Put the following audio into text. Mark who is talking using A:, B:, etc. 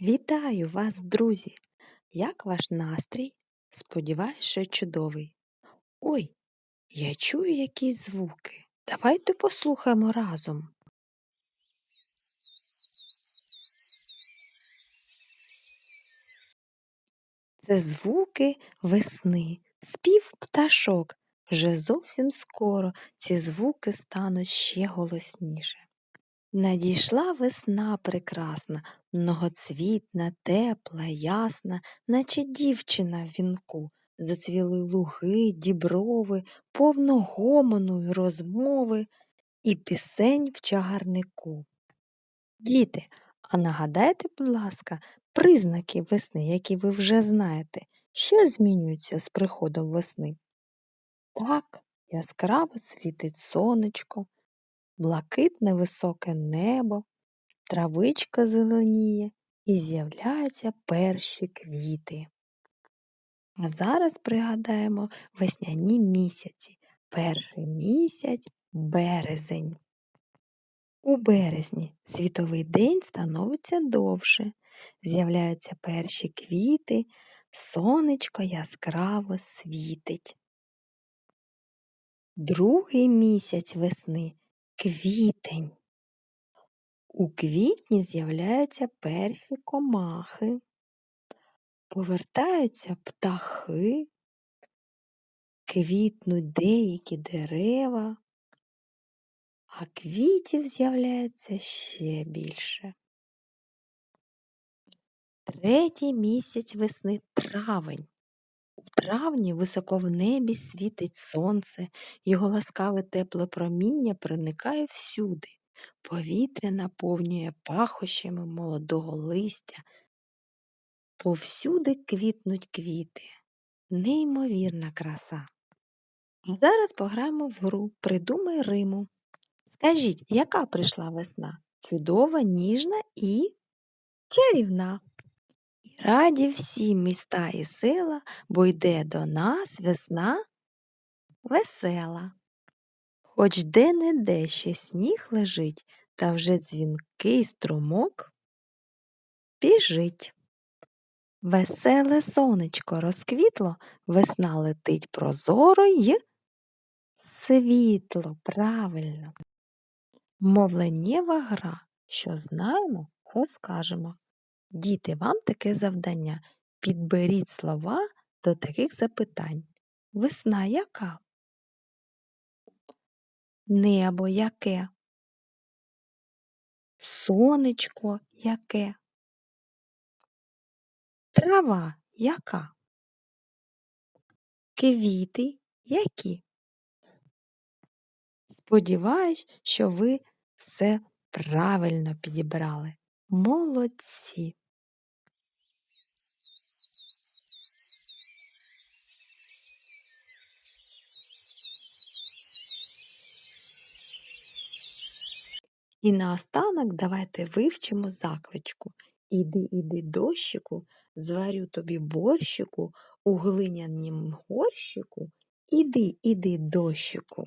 A: Вітаю вас, друзі! Як ваш настрій? Сподіваюсь, що чудовий. Ой, я чую якісь звуки. Давайте послухаємо разом. Це звуки весни, спів пташок. Вже зовсім скоро ці звуки стануть ще голосніше. Надійшла весна прекрасна, многоцвітна, тепла, ясна, наче дівчина в вінку. Зацвіли луги, діброви, повно гомону й розмови і пісень в чагарнику. Діти, а нагадайте, будь ласка, признаки весни, які ви вже знаєте, що змінюється з приходом весни? Так, яскраво світить сонечко, блакитне високе небо, травичка зеленіє і з'являються перші квіти. А зараз пригадаємо весняні місяці. Перший місяць березень. У березні світовий день становиться довше, з'являються перші квіти, сонечко яскраво світить. Другий місяць весни квітень. У квітні з'являються перші комахи, повертаються птахи, квітнуть деякі дерева, а квітів з'являється ще більше. Третій місяць весни травень. Травні високо в небі світить сонце, його ласкаве тепле проміння проникає всюди. Повітря наповнює пахощами молодого листя. Повсюди квітнуть квіти. Неймовірна краса. А зараз пограємо в гру Придумай Риму. Скажіть, яка прийшла весна? Чудова, ніжна і чарівна. Раді всі міста і села, бо йде до нас весна весела. Хоч де-не-де ще сніг лежить, та вже дзвінкий струмок біжить. Веселе сонечко розквітло, весна летить прозоро й світло, правильно. Мовленнєва гра, що знаємо, розкажемо. Діти, вам таке завдання. Підберіть слова до таких запитань. Весна яка? Небо яке? Сонечко яке? Трава яка? Квіти які? Сподіваюсь, що ви все правильно підібрали. Молодці! І наостанок давайте вивчимо закличку. Іди, іди, дощику, зварю тобі борщику у глинянім горщику. Іди, іди, дощику.